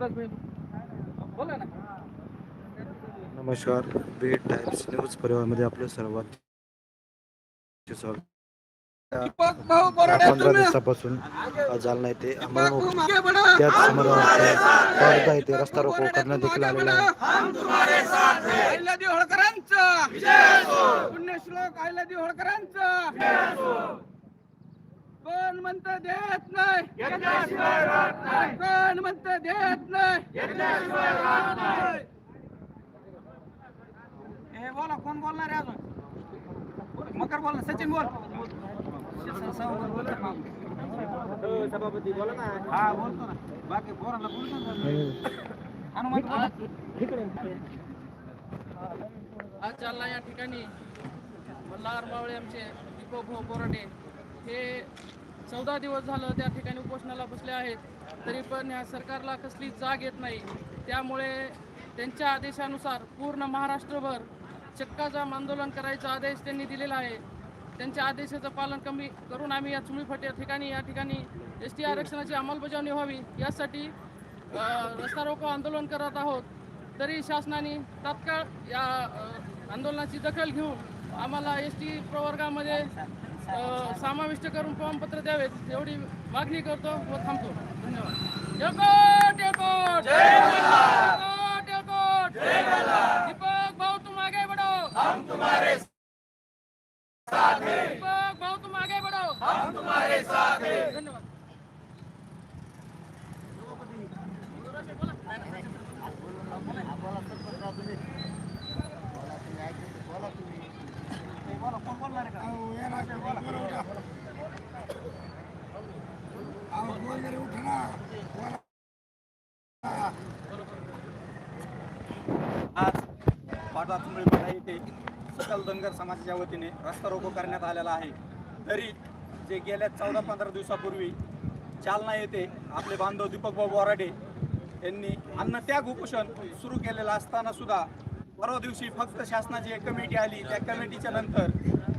युवराज भाई बोला ना. नमस्कार. बीड टाइम्स न्यूज परिवारमध्ये आपलं बोराडे पंधरा दिवसापासून जालना येथे. त्याच येथे रस्ता रोको करण्यात देखील आलेला आहे बढा. अहिल्यादेवी होळकरांचा. पुण्यश्लोक अहिल्यादेवी होळकरांचा. कोण म्हणत देत नाही? कोण म्हणत देत नाही? हे बोला कोण बोलणार आहे अजून? मकर बोल सचिन बोल. सभापती बोला ना. हा बोलतो ना. बाकी पोरांना बोलतो हनुमंत. आज जालना या ठिकाणी मल्हार मावळे आमचे दीपक भाऊ बोराडे हे चौदा दिवस झालं त्या ठिकाणी उपोषणाला बसले आहेत. तरी पण ह्या सरकारला कसली जाग येत नाही. त्यामुळे त्यांच्या आदेशानुसार पूर्ण महाराष्ट्रभर चक्काजाम आंदोलन करायचा आदेश त्यांनी दिलेला आहे. त्यांच्या आदेशाचं पालन कमी करून आम्ही या चुमीफट या ठिकाणी या ठिकाणी एस टी आरक्षणाची अंमलबजावणी व्हावी. यासाठी रस्ता रोको आंदोलन करत आहोत. तरी शासनाने तात्काळ या आंदोलनाची दखल घेऊन आम्हाला एस टी प्रवर्गामध्ये समाविष्ट करून प्रमाणपत्र द्यावेत एवढी मागणी करतो व थांबतो. धन्यवाद! दीपक भाऊ तुम आगे बढ़ो हम तुम्हारे दीपक भाऊ तुम आगे बढ़ो हम तुम्हारे साथ हैं. धन्यवाद बोला, कोण बोलणार आहे का? आज पाटवा चुंबळीपाडा येथे सकल धनगर समाजाच्या वतीने रस्ता रोको करण्यात आलेला आहे. तरी जे गेल्या चौदा पंधरा दिवसापूर्वी चालना येथे आपले बांधव दीपकबाबू भाऊ बोराडे यांनी अन्नत्याग उपोषण सुरू केलेलं असताना सुद्धा परवा दिवशी फक्त शासनाची एक कमिटी आली. त्या कमिटीच्या नंतर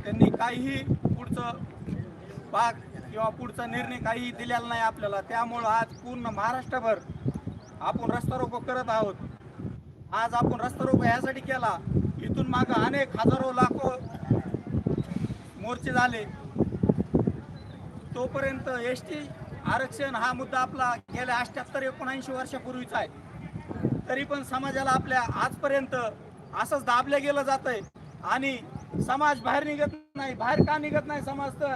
त्यांनी काहीही पुढचं भाग किंवा पुढचा निर्णय काही दिलेला नाही आपल्याला. त्यामुळं आज पूर्ण महाराष्ट्रभर आपण रस्ता रोको करत आहोत. आज आपण रस्ता रोको यासाठी केला. इथून मागं अनेक हजारो लाखो मोर्चे झाले. तोपर्यंत एस टी आरक्षण हा मुद्दा आपला गेल्या अठ्याहत्तर एकोणऐंशी वर्षापूर्वीचा आहे. तरी पण समाजाला आपल्या आजपर्यंत असंच दाबलं गेलं जात आहे आणि समाज बाहेर निघत नाही बाहेर का निघत नाही समाज तर?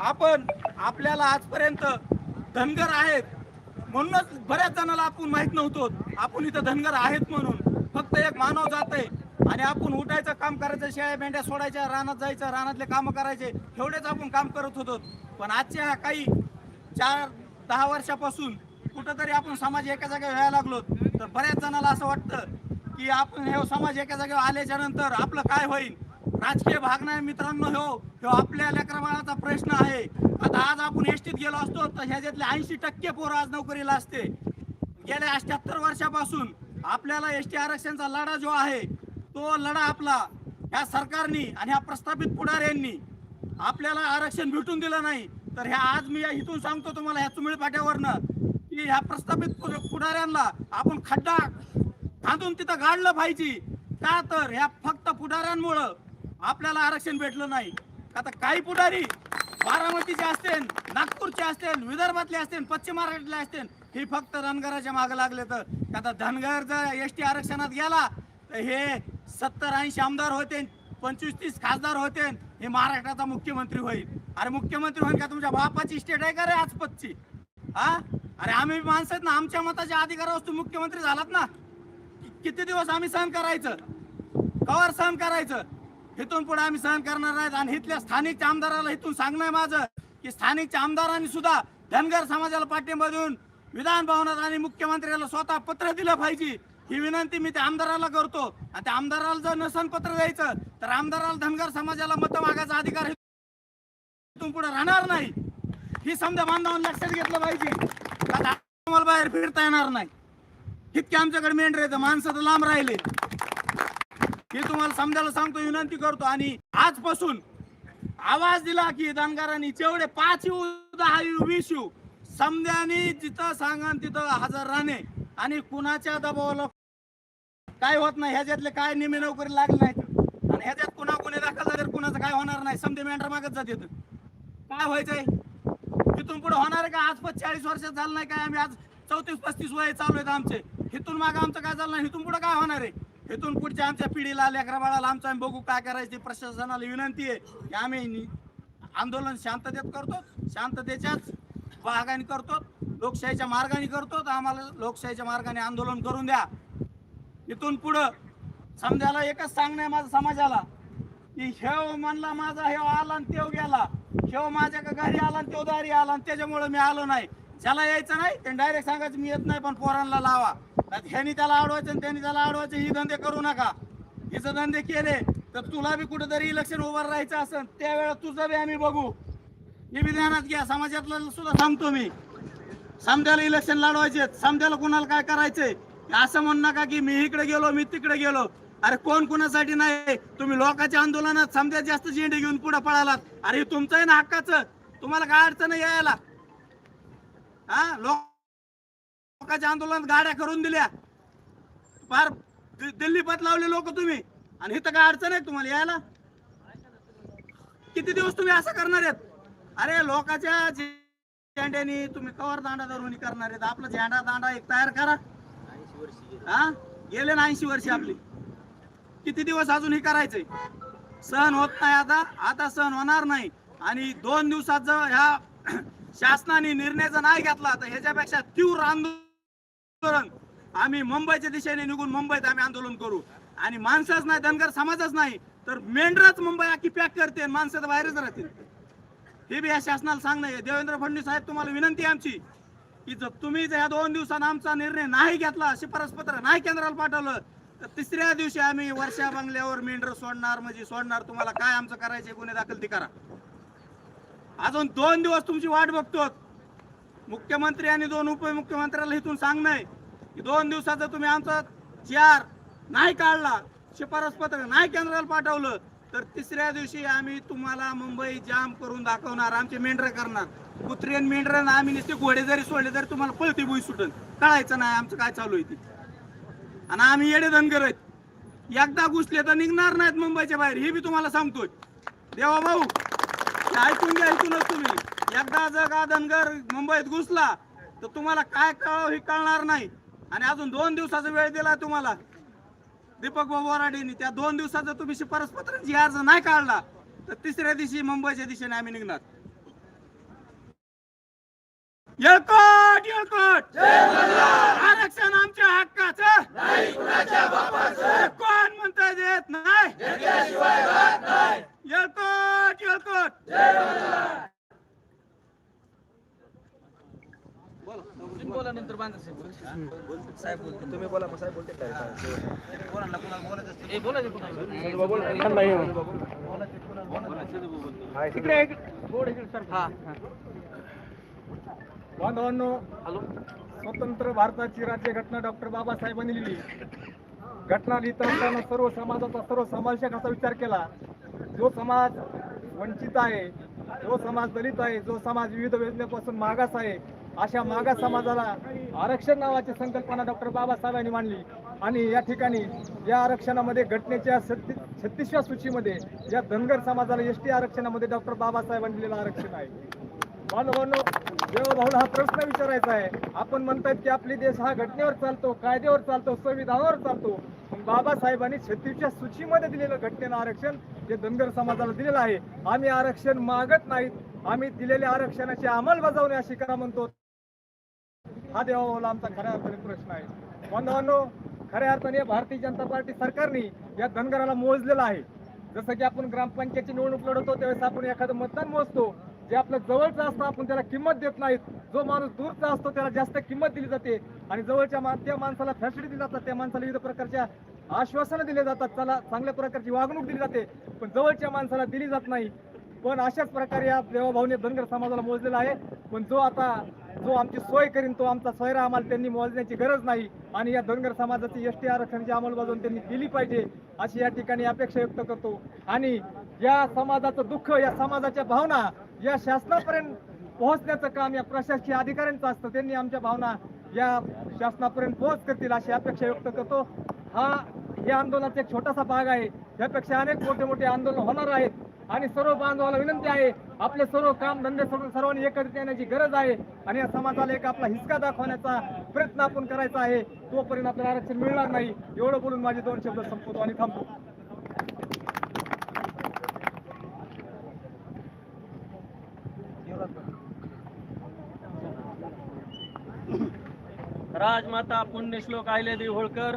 आपण आपल्याला आजपर्यंत धनगर आहेत. म्हणूनच बऱ्याच जणांना आपण माहीत नव्हतो. आपण इथं धनगर आहेत म्हणून. फक्त एक मानव जात आहे. आणि आपण उठायचं काम करायचं शेळ्या मेंढ्या सोडायच्या रानात जायचं रानातले काम करायचे एवढेच आपण काम करत होतो. पण आजच्या काही चार दहा वर्षापासून कुठंतरी आपण समाज एका जागेवर व्हायला लागलो. तर बऱ्याच जणाला असं वाटतं की आपण हे समाज एका जागेवर आल्याच्यानंतर आपलं काय होईल? राजकीय भाग नाही मित्रांनो हो. ह्यो आपल्या लेकरमाळाचा प्रश्न आहे. आता आज आपण एसटीत गेलो असतो तर ह्याच्यातले ऐंशी टक्के पोरं आज नोकरीला असते. गेल्या अठ्याहत्तर वर्षापासून आपल्याला एस टी आरक्षणचा लढा जो आहे तो लढा आपला ह्या सरकारनी आणि ह्या प्रस्थापित पुढाऱ्यांनी आपल्याला आरक्षण भेटून दिलं नाही. तर ह्या आज मी या इथून सांगतो तुम्हाला ह्या चुमिळ पाट्यावरनं की ह्या प्रस्थापित पुढाऱ्यांना आपण खड्डा खांदून तिथं गाडलं पाहिजे. का तर ह्या फक्त पुढाऱ्यांमुळं आपल्याला आरक्षण भेटलं नाही. आता काही पुढारी बारामतीचे असतील नागपूरचे असतील विदर्भातले असतील पश्चिम महाराष्ट्रातले असतील ही फक्त धनगराच्या मागे लागले तर. आता धनगर जर एस टी आरक्षणात गेला तर हे सत्तर ऐंशी आमदार होते पंचवीस तीस खासदार होते हे महाराष्ट्राचा मुख्यमंत्री होईल. अरे मुख्यमंत्री होईल का तुमच्या बापाची? स्टेट आहे का रे आजपतची? हा? अरे आम्ही माणसं आहेत ना आमच्या मताच्या अधिकारावर तू मुख्यमंत्री झालात ना. किती दिवस आम्ही सहन करायचं? कवर सहन करायचं? इथून पुढे आम्ही सहन करणार नाहीत. आणि इथल्या स्थानिकच्या आमदाराला इथून सांगणं माझं की स्थानिकच्या आमदारांनी सुद्धा धनगर समाजाला पाठिंबा देऊन विधान भवनात आणि मुख्यमंत्र्याला स्वतः पत्र दिलं पाहिजे. ही विनंती मी त्या आमदाराला करतो. आणि त्या आमदाराला जर नसन पत्र द्यायचं तर आमदाराला धनगर समाजाला मत मागायचा अधिकार इथून पुढे राहणार नाही. ही समजा बांधवांनी लक्षात घेतलं पाहिजे. बाहेर फिरता येणार नाही. इतके आमच्याकडे मेंढ आहेत. माणसं तर लांब राहिले. हे तुम्हाला समजायला सांगतो विनंती करतो. आणि आजपासून आवाज दिला की धनगरांनी जेवढे पाच येऊ दहा येऊ वीस येऊ समजाने जिथं सांगा तिथं हजर राहणे. आणि कुणाच्या दबावाला काय होत नाही ह्याच्यातले काय निमे नोकरी लागले नाहीत. आणि ह्याच्यात कुणा गुन्हे दाखल झाले तर कुणाचं काय होणार नाही. समजे मेंढर मागत जात येतं काय व्हायचंय? तिथून पुढे होणार आहे का? आज पण चाळीस वर्षात झालं नाही काय आम्ही आज चौतीस पस्तीस वय चालू आहेत आमचे. हिथून मागं आमचं काय झालं नाही? इथून पुढे काय होणार आहे? इथून पुढच्या आमच्या पिढीला लेकरा बाळाला आमचं आम्ही बघू काय करायची प्रशासनाला विनंती आहे की आम्ही आंदोलन शांततेत करतो शांततेच्याच भागाने करतो लोकशाहीच्या मार्गाने करतो तर आम्हाला लोकशाहीच्या मार्गाने आंदोलन करून द्या. इथून पुढं समजायला एकच सांगणं आहे माझ्या समाजाला की हेव म्हणला माझा हेव आला आणि तेव गेला. हेव माझ्या का घरी आला आणि तेव दारी आला आणि त्याच्यामुळे मी आलो नाही. ज्याला यायचं नाही ते डायरेक्ट सांगायचं मी येत नाही पण पोरांना लावा. ह्यानी त्याला अडवायचं आणि त्यांनी त्याला अडवायचं ही धंदे करू नका. हिचं धंदे केले तर तुला बी कुठेतरी इलेक्शन उभं राहायचं असेल त्यावेळेला तुझं बी आम्ही बघू. हे बी ध्यानात घ्या समाजातलं सुद्धा सांगतो मी. समजायला इलेक्शन लढवायचे समजायला कुणाला काय करायचंय? असं म्हणू नका की मी इकडे गेलो मी तिकडे गेलो. अरे कोण कुणासाठी नाही? तुम्ही लोकांच्या आंदोलनात समजा जास्त झेंडे घेऊन पुढे पळालात. अरे तुमचंही ना हक्काचं. तुम्हाला काय अडचण आहे यायला? हा? लोक लोकांच्या आंदोलनात गाड्या करून दिल्या. फार दिल्ली पत लावले लोक तुम्ही. आणि इथं काय अडचण आहे तुम्हाला यायला? किती दिवस तुम्ही असं करणार आहेत? अरे लोकांच्या झेंड्यानी तुम्ही कवर दांडा धरून करणार आहेत. आपला झेंडा दांडा एक तयार करा. हा? गेले ना ऐंशी वर्ष आपली. किती दिवस अजून हे करायचंय? सहन होत नाही आता. आता सहन होणार नाही. आणि दोन दिवसात ह्या शासनाने निर्णय जर नाही घेतला तर ह्याच्यापेक्षा तीव्र आंदोलन. आम्ही मुंबईच्या दिशेने निघून मुंबईत आम्ही आंदोलन करू. आणि माणसंच नाही धनगर समाजच नाही तर मेंढराच मुंबई आखी पॅक करते माणसं तर बाहेरच राहतील. हे बी या शासनाला सांगणं आहे. देवेंद्र फडणवीस साहेब तुम्हाला विनंती आहे आमची की जर तुम्ही जर या दोन दिवसांना आमचा निर्णय नाही घेतला शिफारस पत्र नाही केंद्राला पाठवलं तर तिसऱ्या दिवशी आम्ही वर्षा बंगल्यावर मेंढर सोडणार म्हणजे सोडणार. तुम्हाला काय आमचं करायचे गुन्हे दाखल ती करा. अजून दोन दिवस तुमची वाट बघतो मुख्यमंत्री आणि दोन उपमुख्यमंत्र्याला इथून सांगणं आहे की दोन दिवसाचं तुम्ही आमचा चार नाही काढला शिफारस पत्र नाही केंद्राला पाठवलं तर तिसऱ्या दिवशी आम्ही तुम्हाला मुंबई जाम करून दाखवणार आमचे मेंढर करणार. कुत्रेन आणि मेंढर आम्ही नुसते घोडे जरी सोडले तरी तुम्हाला पळती बुई सुटन. कळायचं नाही आमचं काय चालू आहे ते. आणि आम्ही येडे धनगर आहेत. एकदा घुसले तर निघणार नाहीत मुंबईच्या बाहेर हे बी तुम्हाला सांगतोय. देवा भाऊ ऐकून घ्या ऐकूनच तुम्ही. एकदा जर का धनगर मुंबईत घुसला तर तुम्हाला काय कळावं हे कळणार नाही. आणि अजून दोन दिवसाचा वेळ दिला तुम्हाला. दीपक बाबू वराडेंनी त्या दोन दिवसाचा तुम्ही शिफारस पत्रांची अर्ज नाही काढला तर तिसऱ्या दिवशी मुंबईच्या दिशेने आम्ही निघणार. येळकोट येळकोट! आरक्षण आमच्या हक्काचं! कोण म्हणता देत नाही? बोला. नंतर बांधा साहेब तुम्ही बोला मग साहेब बोलते काय बोला. बांधवांनो स्वतंत्र भारताची राज्यघटना डॉक्टर बाबासाहेबांनी लिहिली. घटना लिहिताना सर्व समाजाचा सर्व समावेशक असा विचार केला. जो समाज वंचित आहे जो समाज दलित आहे जो समाज विविध वेदनेपासून मागास आहे अशा मागास समाजाला आरक्षण नावाची संकल्पना डॉक्टर बाबासाहेबांनी मांडली. आणि या ठिकाणी या आरक्षणामध्ये घटनेच्या छत्तीसव्या सूचीमध्ये या धनगर समाजाला एस टी आरक्षणामध्ये डॉक्टर बाबासाहेबांनी दिलेलं आरक्षण आहे. बांधवांनो देवभाऊ हा प्रश्न विचारायचा आहे. आपण म्हणतात की आपली देश हा घटनेवर चालतो कायद्यावर चालतो संविधानावर चालतो. बाबासाहेबांनी छत्तीसच्या सूचीमध्ये दिलेलं घटनेनं आरक्षण जे धनगर समाजाला दिलेलं आहे. आम्ही आरक्षण मागत नाहीत. आम्ही दिलेल्या आरक्षणाची अंमलबजावणी अशी करा म्हणतो. हा देवाभाऊला आमचा खऱ्या अर्थाने प्रश्न आहे. बांधवांनो खऱ्या अर्थाने भारतीय जनता पार्टी सरकारने या धनगराला मोजलेलं आहे. जसं की आपण ग्रामपंचायतची निवडणूक लढवतो त्यावेळेस आपण एखादं मतदान मोजतो. जे आपलं जवळचं असतं आपण त्याला किंमत देत नाहीत. जो माणूस दूरचा असतो त्याला जास्त किंमत दिली जाते. आणि जवळच्या मा त्या माणसाला फॅसिलिटी दिली जातात. त्या माणसाला विविध प्रकारच्या आश्वासनं दिले जातात. त्याला चांगल्या प्रकारची वागणूक दिली जाते. पण जवळच्या माणसाला दिली जात नाही. पण अशाच प्रकारे या देवाभाऊने धनगर समाजाला मोजलेला आहे. पण जो आता जो आमची सोय करीन तो आमचा सोयरा आम्हाला त्यांनी मोजण्याची गरज नाही. आणि या धनगर समाजाची एस टी आरक्षणाची अंमलबजावणी त्यांनी केली पाहिजे अशी या ठिकाणी अपेक्षा व्यक्त करतो. आणि या समाजाचं दुःख या समाजाच्या भावना या शासनापर्यंत पोहोचण्याचं काम या प्रशासकीय अधिकाऱ्यांचं असतं. त्यांनी आमच्या भावना या शासनापर्यंत पोहोच करतील अशी अपेक्षा व्यक्त करतो. हा या आंदोलनाचा एक छोटासा भाग आहे. यापेक्षा अनेक मोठे मोठे आंदोलन होणार आहेत. आणि सर्व बांधवाला विनंती आहे आपले सर्व काम धंदे सोडून सर्वांनी एकत्रित येण्याची गरज आहे. आणि या समाजाला एक आपला हिसका दाखवण्याचा प्रयत्न आपण करायचा आहे. तोपर्यंत आपल्याला आरक्षण मिळणार नाही. एवढं बोलून माझे दोन शब्द संपवतो आणि थांबतो. राजमाता पुण्यश्लोक देवी होळकर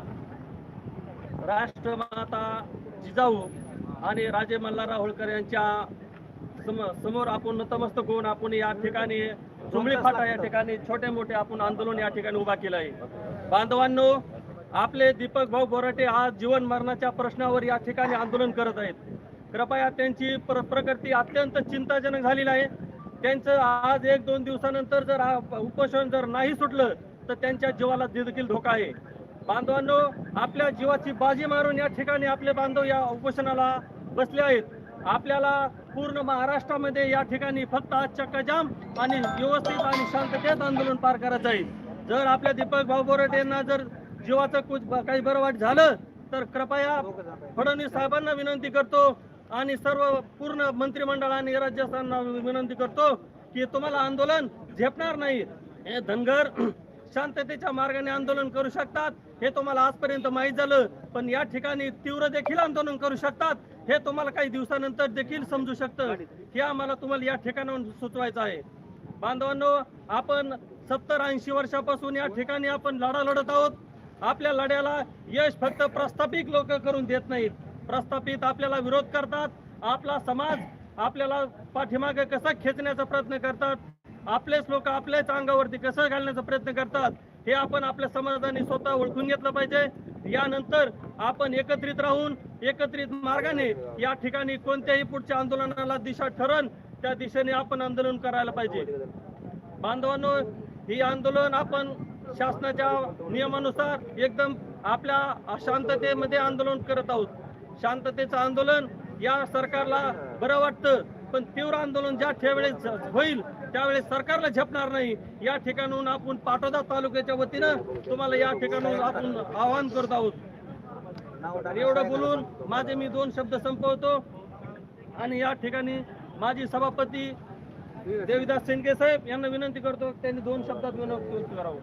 राष्ट्रमाता जिजाऊ आणि राजे मल्हारराव होळकर यांच्या सम- समोर आपण नतमस्तक होऊन आपण या ठिकाणी जुमळी फाटा या ठिकाणी छोटे मोठे आपण आंदोलन या ठिकाणी उभा केलं आहे. बांधवांनो आपले दीपक भाऊ बोराटे आज जीवन मरणाच्या प्रश्नावर या ठिकाणी आंदोलन करत आहेत. कृपया त्यांची प्र प्रकृती अत्यंत चिंताजनक झालेली आहे. त्यांचं आज एक दोन दिवसानंतर जर उपोषण जर नाही सुटलं तर त्यांच्या जीवाला देखील धोका आहे. बांधवांनो आपल्या जीवाची बाजी मारून या ठिकाणी आपले बांधव या उपोषणाला बसले आहेत. आपल्याला पूर्ण महाराष्ट्रामध्ये या ठिकाणी फक्त आज चक्काजाम आणि व्यवस्थित आणि शांततेत आंदोलन पार करायचं आहे. जर आपल्या दीपक भाऊ बोरट यांना जर जीवाचं कुछ काही बरं वाट झालं तर कृपया फडणवीस साहेबांना विनंती करतो आणि सर्व पूर्ण मंत्रिमंडळ आणि राज्यस्थांना विनंती करतो की तुम्हाला आंदोलन झेपणार नाही. हे धनगर शांततेच्या मार्गाने आंदोलन करू शकतात हे तुम्हाला आजपर्यंत माहीत झालं. पण या ठिकाणी तीव्र देखील आंदोलन करू शकतात हे तुम्हाला काही दिवसानंतर देखील समजू शकतं. हे आम्हाला तुम्हाला या ठिकाणाहून सुचवायचं आहे. बांधवांनो आपण सत्तर ऐंशी वर्षापासून या ठिकाणी आपण लढा लढत आहोत. आपल्या लढ्याला यश फक्त प्रस्थापित लोक करून देत नाहीत. प्रस्थापित आपल्याला विरोध करतात. आपला समाज आपल्याला पाठीमागे कसा खेचण्याचा प्रयत्न करतात? आपलेच लोक आपल्याच अंगावरती कसं घालण्याचा प्रयत्न करतात हे आपण आपल्या समाजाने स्वतः ओळखून घेतलं पाहिजे. यानंतर आपण एकत्रित राहून एकत्रित मार्गाने या ठिकाणी कोणत्याही पुढच्या आंदोलनाला दिशा ठरण त्या दिशेने आपण आंदोलन करायला पाहिजे. बांधवांनो ही आंदोलन आपण शासनाच्या नियमानुसार एकदम आपल्या शांततेमध्ये आंदोलन करत आहोत. शांततेचं आंदोलन या सरकारला बरं वाटतं. पण तीव्र आंदोलन ज्या ठेवेळेस होईल त्यावेळेस सरकारला झेपणार नाही. या ठिकाणून आपण पाटोदा तालुक्याच्या वतीनं तुम्हाला या ठिकाणून आपण आवाहन करत आहोत. एवढं बोलून माझे मी दोन शब्द संपवतो. आणि या ठिकाणी माजी सभापती देवीदास शेंडके साहेब यांना विनंती करतो त्यांनी दोन शब्दात विनंती करावं.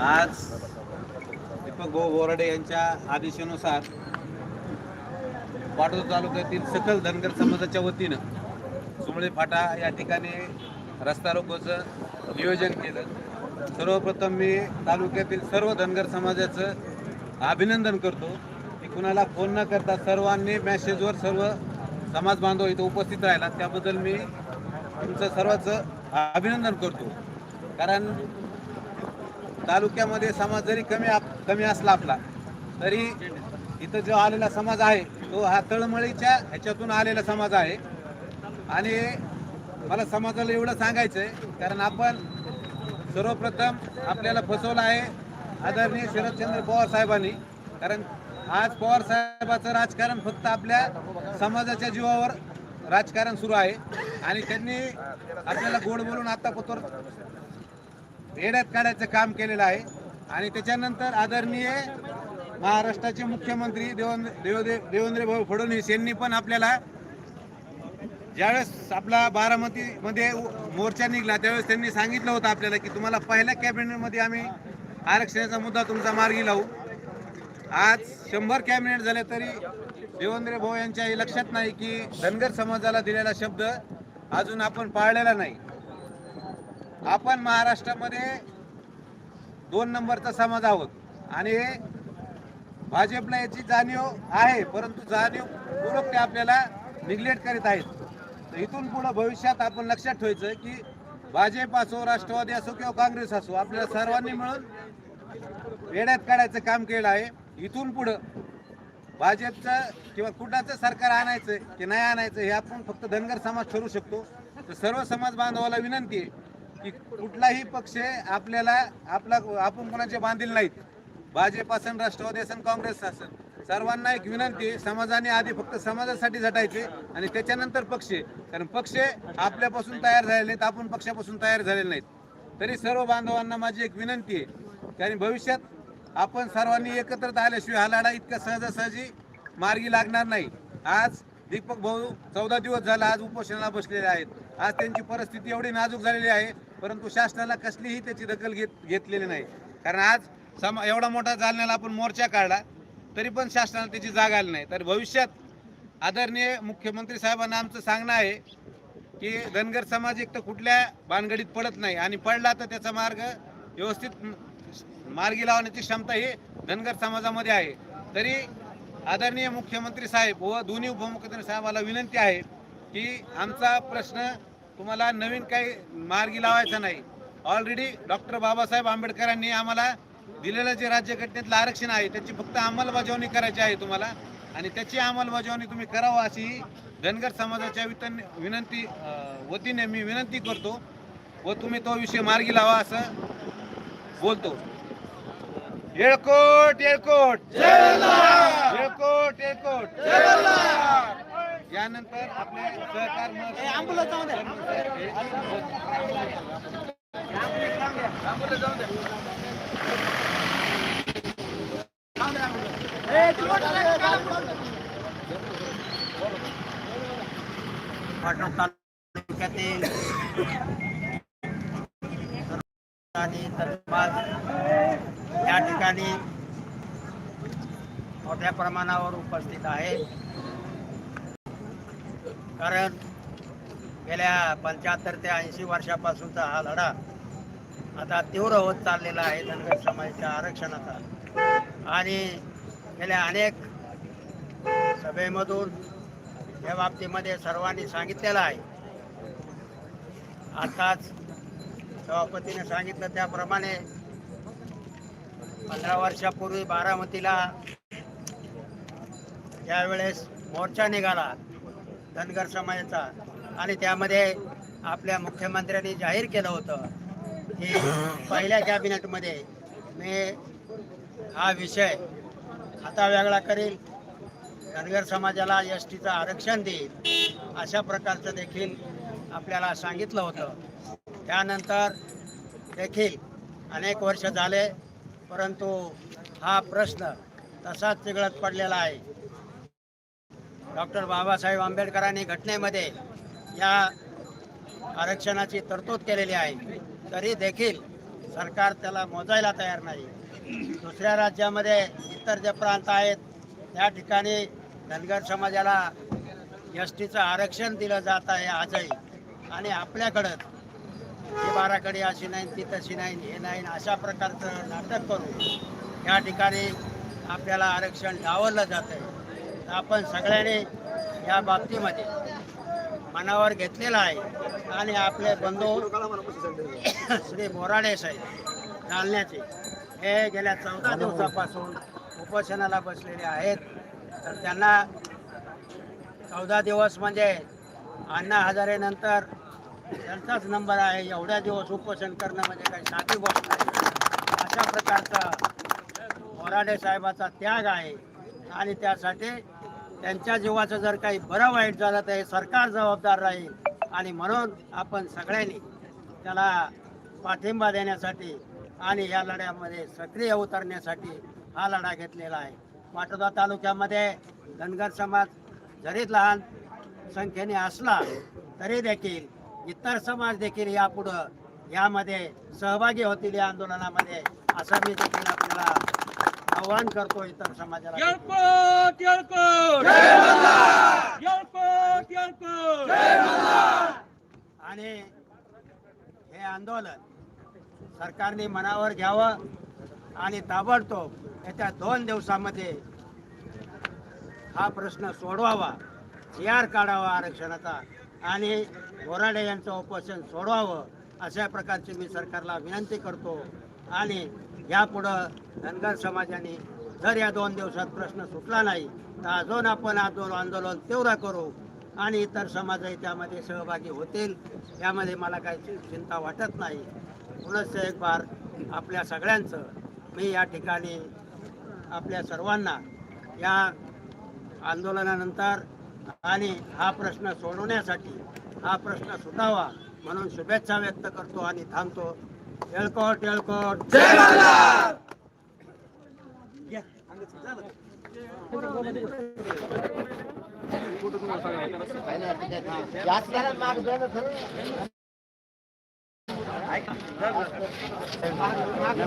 आज गो बोराडे यांच्या आदेशानुसार पाटोदा तालुक्यातील सकल धनगर समाजाच्या वतीनं सुमळे फाटा या ठिकाणी रस्ता रोकोचं नियोजन केलं. सर्वप्रथम मी तालुक्यातील सर्व धनगर समाजाचं अभिनंदन करतो की कुणाला फोन न करता सर्वांनी मॅसेजवर सर्व समाज बांधव इथं उपस्थित राहिला. त्याबद्दल मी तुमचं सर्वांचं अभिनंदन करतो. कारण तालुक्यामध्ये समाज जरी कमी आप- कमी असला आपला. तरी इथं जो आलेला समाज आहे तो हा तळमळीच्या ह्याच्यातून आलेला समाज आहे. आणि मला समाजाला एवढं सांगायचं आहे कारण आपण सर्वप्रथम आपल्याला फसवलं आहे आदरणीय शरदचंद्र पवार साहेबांनी. कारण आज पवार साहेबाचं राजकारण फक्त आपल्या समाजाच्या जीवावर राजकारण सुरू आहे. आणि त्यांनी आपल्याला गोड बोलून आता पत्र येड्यात काढायचं काम केलेलं आहे. आणि त्याच्यानंतर आदरणीय महाराष्ट्राचे मुख्यमंत्री देवेंद्र देवेंद्र देवेंद्र भाऊ फडणवीस यांनी पण आपल्याला ज्यावेळेस आपला बारामतीमध्ये मोर्चा निघला त्यावेळेस त्यांनी सांगितलं होतं आपल्याला की तुम्हाला पहिल्या कॅबिनेटमध्ये आम्ही आरक्षणाचा मुद्दा तुमचा मार्गी लावू. आज शंभर कॅबिनेट झाले तरी देवेंद्र भाऊ यांच्या हे लक्षात नाही की धनगर समाजाला दिलेला शब्द अजून आपण पाळलेला नाही. आपण महाराष्ट्रामध्ये दोन नंबरचा समाज आहोत. आणि भाजपला याची जाणीव आहे परंतु जाणीव जाणीवपूर्वक ते आपल्याला निग्लेक्ट करीत आहेत. तर इथून पुढे भविष्यात आपण लक्षात ठेवायचं की भाजप असो राष्ट्रवादी असो किंवा काँग्रेस असो आपल्याला सर्वांनी मिळून वेड्यात काढायचं काम केलं आहे. इथून पुढं भाजपचं किंवा कुणाचं सरकार आणायचं की नाही आणायचं हे आपण फक्त धनगर समाज ठरवू शकतो. तर सर्व समाज बांधवाला विनंती आहे. की कुठलाही पक्ष आपल्याला आपला आपण कोणाचे बांधील नाहीत. भाजप असेल राष्ट्रवादी असेल काँग्रेस असेल सर्वांना एक विनंती आहे, समाजाने आधी फक्त समाजासाठी झटायचे आणि त्याच्यानंतर पक्ष. कारण पक्ष आपल्यापासून तयार झालेले नाहीत आपण पक्षापासून तयार झालेले नाहीत. तरी सर्व बांधवांना माझी एक विनंती आहे. कारण भविष्यात आपण सर्वांनी एकत्र आल्याशिवाय हा लढा इतका सहजासहजी मार्गी लागणार नाही. आज दीपक भाऊ चौदा दिवस झाला आज उपोषणाला बसलेले आहेत. आज त्यांची परिस्थिती एवढी नाजूक झालेली आहे. परंतु शासनाला कसलीही त्याची दखल घेत घेतलेली नाही. कारण आज सम एवढा मोठा जालन्याला आपण मोर्चा काढला तरी पण शासनाला त्याची जाग आली नाही. तर भविष्यात आदरणीय मुख्यमंत्री साहेबांना आमचं सांगणं आहे की धनगर समाज एक तर कुठल्या भानगडीत पडत नाही आणि पडला तर त्याचा मार्ग व्यवस्थित मार्गी लावण्याची क्षमता ही धनगर समाजामध्ये आहे. तरी आदरणीय मुख्यमंत्री साहेब व दोन्ही उपमुख्यमंत्री साहेबाला विनंती आहे की आमचा प्रश्न तुम्हाला नवीन काही मार्गी लावायचा नाही. ऑलरेडी डॉक्टर बाबासाहेब आंबेडकरांनी आम्हाला दिलेलं जे राज्यघटनेतलं आरक्षण आहे त्याची फक्त अंमलबजावणी करायची आहे तुम्हाला. आणि त्याची अंमलबजावणी तुम्ही करावं अशी धनगर समाजाच्या वितन विनंती वतीने मी विनंती करतो व तुम्ही तो विषय मार्गी लावा असं बोलतो. येळकोट येळकोट! येळकोट येळकोट! यानंतर आपले सहकार पाटण तालुक्यातील आणि धर्माज या ठिकाणी मोठ्या प्रमाणावर उपस्थित आहे. कारण गेल्या पंच्याहत्तर ते ऐंशी वर्षापासूनचा हा लढा आता तीव्र होत चाललेला आहे धनगर समाजाच्या आरक्षणाचा. आणि गेल्या अनेक सभेमधून या बाबतीमध्ये सर्वांनी सांगितलेलं आहे. आताच सभापतीने सांगितलं त्याप्रमाणे पंधरा वर्षापूर्वी बारामतीला त्यावेळेस मोर्चा निघाला धनगर समाजाचा. आणि त्यामध्ये आपल्या मुख्यमंत्र्यांनी जाहीर केलं होतं की पहिल्या कॅबिनेटमध्ये मी हा विषय हातावेगळा करील धनगर समाजाला एस टीचं आरक्षण देईल अशा प्रकारचं देखील आपल्याला सांगितलं होतं. त्यानंतर देखील अनेक वर्ष झाले परंतु हा प्रश्न तसाच चिघळत पडलेला आहे. डॉक्टर बाबासाहेब आंबेडकरांनी घटनेमध्ये या आरक्षणाची तरतूद केलेली आहे. तरी देखील सरकार त्याला मोजायला तयार नाही. दुसऱ्या राज्यामध्ये इतर जे प्रांत आहेत त्या ठिकाणी धनगर समाजाला एस टीचं आरक्षण दिलं जात आहे आजही. आणि आपल्याकडं बाराकडे अशी नाही ती तशी नाही हे नाही अशा प्रकारचं नाटक करून या ठिकाणी आपल्याला आरक्षण डावललं जातं आहे आपण सगळ्यांनी या बाबतीमध्ये मनावर घेतलेलं आहे. आणि आपले बंधू श्री बोराडे साहेब जालन्याचे हे गेल्या चौदा दिवसापासून उपोषणाला बसलेले आहेत. तर त्यांना चौदा दिवस म्हणजे अण्णा हजारेनंतर त्यांचाच नंबर आहे. एवढ्या दिवस उपोषण करणं म्हणजे काही साधी गोष्ट नाही. अशा प्रकारचा मोराडे साहेबाचा त्याग आहे. आणि त्यासाठी त्यांच्या जीवाचं जर काही बरं वाईट झालं तर हे सरकार जबाबदार राहील. आणि म्हणून आपण सगळ्यांनी त्याला पाठिंबा देण्यासाठी आणि या लढ्यामध्ये सक्रिय उतरण्यासाठी हा लढा घेतलेला आहे. माटोदा तालुक्यामध्ये धनगर समाज जरी लहान संख्येने असला तरी देखील इतर समाज देखील यापुढं यामध्ये सहभागी होतील या आंदोलनामध्ये असं मी देखील आपल्याला आवाहन करतो इतर समाजाला. आणि हे आंदोलन सरकारने मनावर घ्यावं आणि ताबडतोब येत्या दोन दिवसामध्ये हा प्रश्न सोडवावा आर काढावा आरक्षणाचा आणि बोराडे यांचं उपोषण सोडवावं अशा प्रकारची मी सरकारला विनंती करतो. आणि यापुढं धनगर समाजाने जर या दोन दिवसात प्रश्न सुटला नाही तर अजून आपण आंदोलन आंदोलन तीव्र करू आणि इतर समाजही त्यामध्ये सहभागी होतील यामध्ये मला काही चिंता वाटत नाही. पुनश्च एक बार आपल्या सगळ्यांचं मी या ठिकाणी आपल्या सर्वांना या आंदोलनानंतर आणि हा प्रश्न सोडवण्यासाठी हा प्रश्न सुटावा म्हणून शुभेच्छा व्यक्त करतो आणि थांबतो. एल्कोट एल्कोट जय मल्हार याच घरात माग जायचं खरं माग माग